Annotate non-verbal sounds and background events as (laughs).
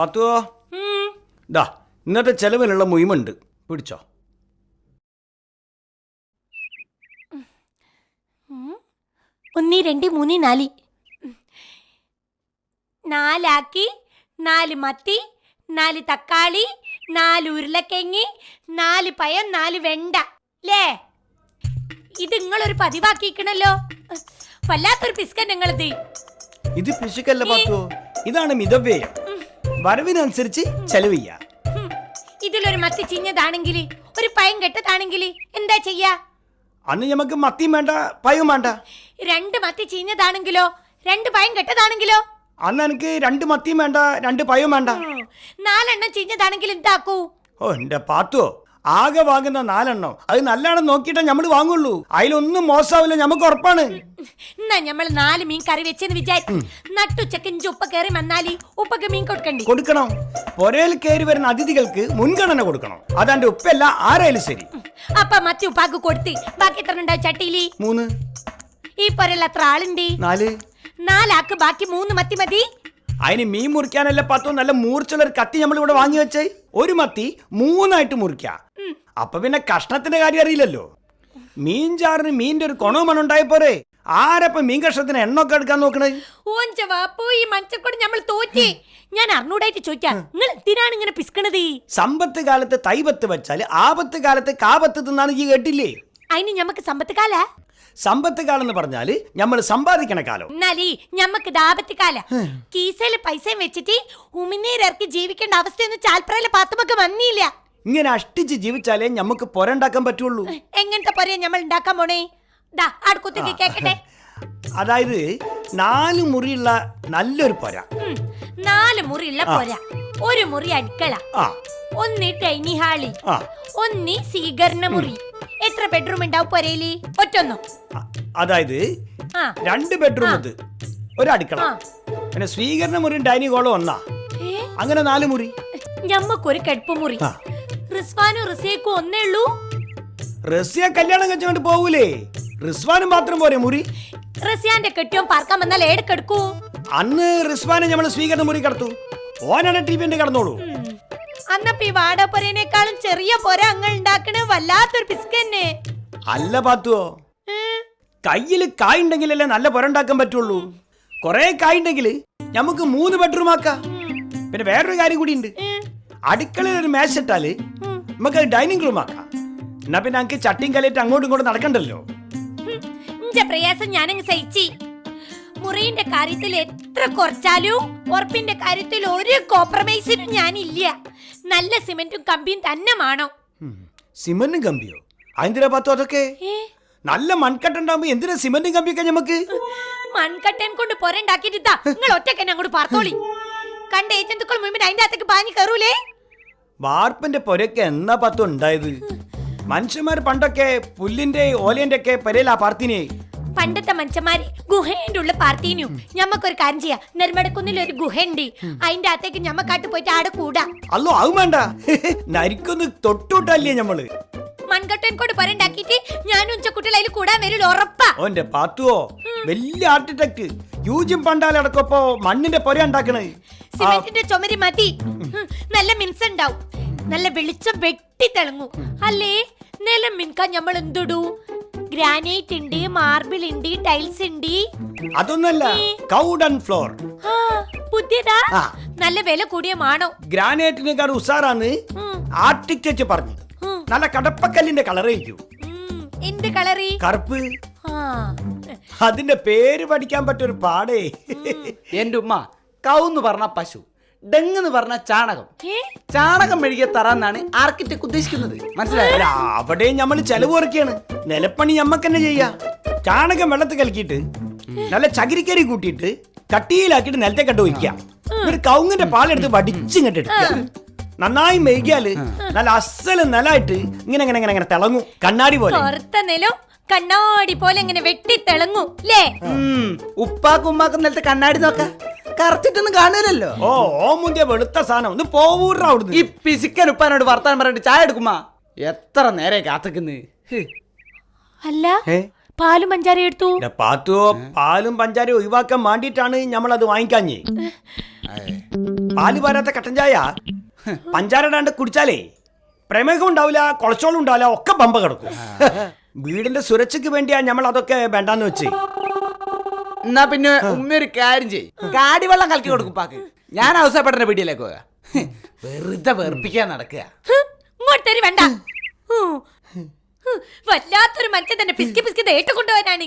പത്തുവോ ഡാ ഇന്നത്തെ ചെലവിനുള്ള മുയിമുണ്ട്. പിടിച്ചോ. ഒന്ന് രണ്ട് മൂന്ന് നാല്. നാലാക്കി നാല് മത്തി നാല് തക്കാളി നാല് ഉരുളക്കെങ്ങി നാല് പയം നാല് വെണ്ട. ലേ ഇത് നിങ്ങളൊരു പതിവാക്കിക്കണല്ലോ വല്ലാത്തൊരു പിസ്കൻ നിങ്ങളത്. ഇത് പിശുക്കല്ല പത്തുവോ. ഇതാണ് മിതവ്യയം. വരവിനനുസരിച്ച് ചെലവ് ചെയ്യാ. ഇതിലൊരു മത്തി ചിഞ്ഞതാണെങ്കിൽ ഒരു പയം കെട്ടതാണെങ്കിൽ എന്താ ചെയ്യാ? അന്ന് നമുക്ക് മത്തിയും വേണ്ട പയവും വേണ്ട. രണ്ട് മത്തി ചീഞ്ഞതാണെങ്കിലോ രണ്ട് പയം കെട്ടതാണെങ്കിലോ? അന്ന് എനിക്ക് രണ്ട് മത്തിയും വേണ്ട രണ്ട് പയവും വേണ്ട. നാലെണ്ണം ചീഞ്ഞതാണെങ്കിൽ എന്താക്കൂ? ഓ എന്റെ പാത്തുവോ. ആകെ വാങ്ങുന്ന നാലെണ്ണം. അത് നല്ലോണം നോക്കിയിട്ടേ നമ്മൾ വാങ്ങുള്ളൂ. അതിലൊന്നും മോശമാവില്ല നമുക്ക് ഉറപ്പാണ്. എന്നാ നമ്മൾ നാല് മീൻ കറി വെച്ചെന്ന് വിചാരിച്ചു നട്ടുച്ചക്ക് ഉപ്പ കയറി വന്നാലി ഉപ്പക്ക് മീൻ കൊടുക്കണ്ടി. കൊടുക്കണം. പൊരയിൽ കയറി വരുന്ന അതിഥികൾക്ക് മുൻഗണന കൊടുക്കണം. അതാണ്ട് ഉപ്പല്ല ആരായാലും ശരി. അപ്പ മത്തി ഉപ്പാക്ക് കൊടുത്ത് ബാക്കി എത്ര ഉണ്ടാവും ചട്ടിയിൽ? മൂന്ന്. ഈ പൊരയിൽ അത്ര ആളുണ്ട്? നാല്. നാലാക്ക് ബാക്കി മൂന്ന് മത്തി മതി. അതിന് മീൻ മുറിക്കാനല്ല പത്തോ നല്ല മൂർച്ചുള്ള ഒരു കത്തി നമ്മൾ ഇവിടെ വാങ്ങി വെച്ചേ. ഒരു മത്തി മൂന്നായിട്ട് മുറിക്ക. അപ്പൊ പിന്നെ കഷ്ണത്തിന്റെ കാര്യം അറിയില്ലല്ലോ. മീൻ ചാറിന് മീന്റെ ഒരു കൊണവുമാണ് മണം ഉണ്ടായ പോരെ. ആരപ്പ മീൻ എണ്ണൊക്കെ എടുക്കാൻ നോക്കണേ ഓഞ്ച വാപ്പു ഈ മഞ്ചക്കൂടെ നമ്മൾ തോറ്റി. ഞാൻ അറിഞ്ഞൂടായിട്ട് ചോദിക്കാം നിങ്ങൾ എന്തിനാണ് ഇങ്ങനെ പിസ്കണത് സമ്പത്ത് കാലത്ത് തൈപത്ത് വെച്ചാൽ ആപത്ത് കാലത്ത് കാപത്ത് തിന്നാണ് ഈ കേട്ടില്ലേ? അതിന് ഞമ്മക്ക് സമ്പത്ത് കാല? സമ്പത്ത് കാലം എന്ന് പറഞ്ഞാൽ നമ്മൾ സമ്പാദിക്കണ കാലം. എന്നാലേ ഞമ്മക്ക് ദാപത്ത് കാല. കീസയിൽ പൈസ വെച്ചിട്ട് ഉമിനീരിറക്കി ജീവിക്കേണ്ട അവസ്ഥയൊന്നും ചാൽപ്പറയിലെ പാത്തുമൊക്കെ വന്നില്ല. ഇങ്ങനെ അഷ്ടിച്ച് ജീവിച്ചാലേ നമുക്ക് പൊരണ്ടാക്കാൻ പറ്റുള്ളൂ. എങ്ങനത്തെ പൊരയെ നമ്മൾ ഉണ്ടാക്കാൻ പോണേ? കേക്കട്ടെ. അതായത് നാല് മുറിയുള്ള നല്ലൊരു പൊര. നാല് മുറിയുള്ള പൊര. ഒരു മുറി അടുക്കള. ഒന്ന് ടൈനി ഹാളി. ഒന്ന് സ്വീകരണ മുറി. എത്ര ബെഡ്റൂം ഉണ്ടാവും പൊരയിൽ? ഒറ്റൊന്നോ? അതായത് രണ്ട് ബെഡ്റൂം ഇത് ഒരു അടുക്കള. പിന്നെ സ്വീകരണ മുറി ഡൈനിങ് ഹോളും ഒന്നാ? അങ്ങനെ നാല് മുറി. ഞമ്മക്കൊരു കെടുപ്പ് മുറി. റിസ്വാനും റിസേക്കും ഒന്നേ ഉള്ളൂ? റസിയ കല്യാണം കഴിച്ചുകൊണ്ട് പോകൂലേ റിസ്വാനും മാത്രം പോരെ മുറി? റസിയാന്റെ കെട്ടിയോ പാർക്കാൻ വന്നാൽ ഏടക്കെടുക്കൂ അന്ന് റിസ്വാനെ നമ്മൾ സ്വീകരണ മുറി കടത്തു. ഓനാണ് ടിവിന്റെ കടന്നോളൂ. അന്നപ്പ ഈ വാടപ്പൊരേനേക്കാളും ചെറിയ പൊര അങ്ങൾ ഉണ്ടാക്കണ വല്ലാത്തൊരു പിസ്കന്നെ അല്ല പാത്തുവോ? കയ്യിൽ കായുണ്ടെങ്കിലല്ലേ നല്ല പുരണ്ടാക്കാൻ പറ്റുള്ളൂ. കൊറേ കായുണ്ടെങ്കിൽ നമുക്ക് മൂന്ന് ബെഡ്റൂം ആക്കാം. പിന്നെ വേറൊരു കാര്യം കൂടി ഉണ്ട്. അടുക്കളയിൽ ഒരു മേശ ഇട്ടാൽ നമുക്ക് ഡൈനിങ് റൂം ആക്കാം. എന്നാ പിന്നെ ഞങ്ങൾക്ക് ചട്ടിയും കലയിട്ട് അങ്ങോട്ടും ഇങ്ങോട്ടും നടക്കണ്ടല്ലോ. ഇഞ്ച പ്രയാസം ഞാനങ്ങ് സഹിച്ചി. മുറിന്റെ കാര്യത്തിൽ എത്ര കുറച്ചാലും ഉറപ്പിന്റെ കാര്യത്തിൽ ഒരു കോംപ്രമൈസിനും ഞാനില്ല. നല്ല സിമെന്റും കമ്പിയും തന്നെ ആണോ സിമെന്റും കമ്പിയോ? അതിന്തിനാ പത്തോ അതൊക്കെ? നല്ല മൺകട്ട ഉണ്ടാകുമ്പോ എന്തിനാ സിമന്റും കമ്പിയൊക്കെ നമുക്ക് മൺകട്ടൻ കൊണ്ട് പൊരണ്ടാക്കിട്ട് നിങ്ങൾ ഒറ്റക്കന്നെ അങ്ങോട്ട് പാർത്തോളി. കണ്ട ഏജന്തുക്കൾ മുമ്പിൽ അതിന്റെ അകത്തേക്ക് പാഞ്ഞു കയറൂലേ? വാർപ്പിന്റെ പൊരക്ക് എന്നാ പത്തോ ഉണ്ടായത്? മനുഷ്യന്മാർ പണ്ടൊക്കെ പുല്ലിന്റെ ഓലേന്റെ ഒക്കെ പെരയിലാ പാർത്തിനെ. പണ്ടത്തെ മനുഷ്യന്മാര് ഗുഹേന്റെ ഉള്ള പാർട്ടീനു ഞമ്മക്കൊരു കാര്യം ചെയ്യാം. നെർമടക്കുന്നിൽ ഒരു ഗുഹയുണ്ട് അതിന്റെ അകത്തേക്ക് ഞമ്മക്കാട്ട് പോയിട്ട് ആടെ കൂടാ. അല്ലോ ആവും വേണ്ട. (laughs) നരിക്കൊന്ന് തൊട്ടുവിട്ടല്ലേ ഞമ്മൾ. മൺകട്ടൻ കൊണ്ട് പൊരണ്ടാക്കിയിട്ട് ഞാനും ഉച്ചക്കുട്ടികൾ അതിൽ കൂടാൻ വരില്ല ഉറപ്പാ. ഓന്റെ പാത്തുവോ? വലിയ ആർക്കിടെക്ട് യൂജിം പണ്ടാലടക്കപ്പോ മണ്ണിന്റെ പൊര ഉണ്ടാക്കണേ. സിമെന്റിന്റെ ചുമരി മതി. നല്ല മിൻസ് ഉണ്ടാവും. നല്ല വെളിച്ചം വെട്ടി തിളങ്ങും. അല്ലേ? നിലം മിൻക്കാൻ നമ്മൾ എന്തിടൂ ഗ്രാനൈറ്റ് ഉണ്ട് മാർബിൾ ഉണ്ട് ടൈൽസ് ഉണ്ട് അതൊന്നല്ല കൗഡൻ ഫ്ലോർ. ആ, പുതിയതാ? നല്ല വില കൂടിയ മാണോ. ഗ്രാനൈറ്റിനേക്കാൾ ഉസാറാന്ന് ഉം, ആർട്ടിക്ടെക്ട് പറഞ്ഞു നല്ല കടപ്പക്കല്ലിന്റെ കളറേക്കൂ ഉം. എന്ത് കളറി? കറുപ്പ്. ആ. അതിന്റെ പേര് പഠിക്കാൻ പറ്റൊരു പാടേ. എന്റെ ഉമ്മ കൗന്ന് പറഞ്ഞ പശു. ഡെങ് എന്ന് പറഞ്ഞ ചാണകം? ചാണകം മെഴുകിയ തറ എന്നാണ് ആർക്കിടെക്ട് ഉദ്ദേശിക്കുന്നത്. മനസ്സിലായോ? അവിടെ നമ്മൾ ചെലവ് കുറയ്ക്കാണ്. നിലപ്പണി നമ്മക്ക് തന്നെ ചെയ്യാ. ചാണകം വെള്ളത്തിൽ കലക്കിയിട്ട് നല്ല ചകിരിക്കരി കൂട്ടിയിട്ട് കട്ടിയിലാക്കിയിട്ട് നിലത്തെ കണ്ട് വയ്ക്കുക ഒരു കൗങ്ങിന്റെ പാലെടുത്ത് വടിച്ചിങ്ങോട്ട് എടുക്കുക. നന്നായി മെഴുകിയാൽ നല്ല അസൽ നിലായിട്ട് ഇങ്ങനെ ഇങ്ങനെ ഇങ്ങനെ ഇങ്ങനെ തിളങ്ങും. കണ്ണാടി പോലെ. കണ്ണാടി പോലെ ഇങ്ങനെ വെട്ടി തിളങ്ങൂ ല്ലേ? ഉം, ഉപ്പാക്കും ഉമ്മാക്കും നിലത്ത് കണ്ണാടി നോക്ക. കറച്ചിട്ടൊന്നും കാണൂലല്ലോ. ഓ ഓ മുന്തിയ വെളുത്ത സാധനം. ഒന്ന് പോവൂറ ഈ അവിടുന്ന് പിസിക്കൻ ഉപ്പാനോട് വർത്താനം പറഞ്ഞിട്ട് ചായ എടുക്കുമാ? എത്ര നേരെ കാത്തുക്കുന്നു അല്ല പാലും പഞ്ചാരി എടുത്തു. പാത്തുവോ പാലും പഞ്ചാരയും ഒഴിവാക്കാൻ വേണ്ടിയിട്ടാണ് നമ്മൾ അത് വാങ്ങിക്കാഞ്ഞ് പാൽ പാരാത്ത കട്ടൻ ചായ. പഞ്ചാര ഇടാണ്ട് കുടിച്ചാലേ പ്രമേഹം ഉണ്ടാവില്ല കൊളസ്ട്രോൾ ഉണ്ടാവില്ല ഒക്കെ ബമ്പ കിടക്കും. വീടിന്റെ സുരക്ഷയ്ക്ക് വേണ്ടിയാ ഞമ്മൾ അതൊക്കെ വേണ്ടാന്ന് വെച്ച്. എന്നാ പിന്നെ ഉമ്മ ഒരു കാര്യം ചെയ്യും. കാടിവെള്ളം കലക്കി കൊടുക്കും പാക്ക് ഞാൻ അവസരപ്പെട്ട പീടിയിലേക്ക് പോകാ. വെറുതെ വെറുപ്പിക്കാൻ നടക്കുക. വേണ്ട. വല്ലാത്തൊരു മനുഷ്യൻ തന്നെ. പിസ്കി പിസ്കി ഏറ്റുകൊണ്ടുവരാണെങ്കിൽ കൊണ്ടുപോകാനാണ്.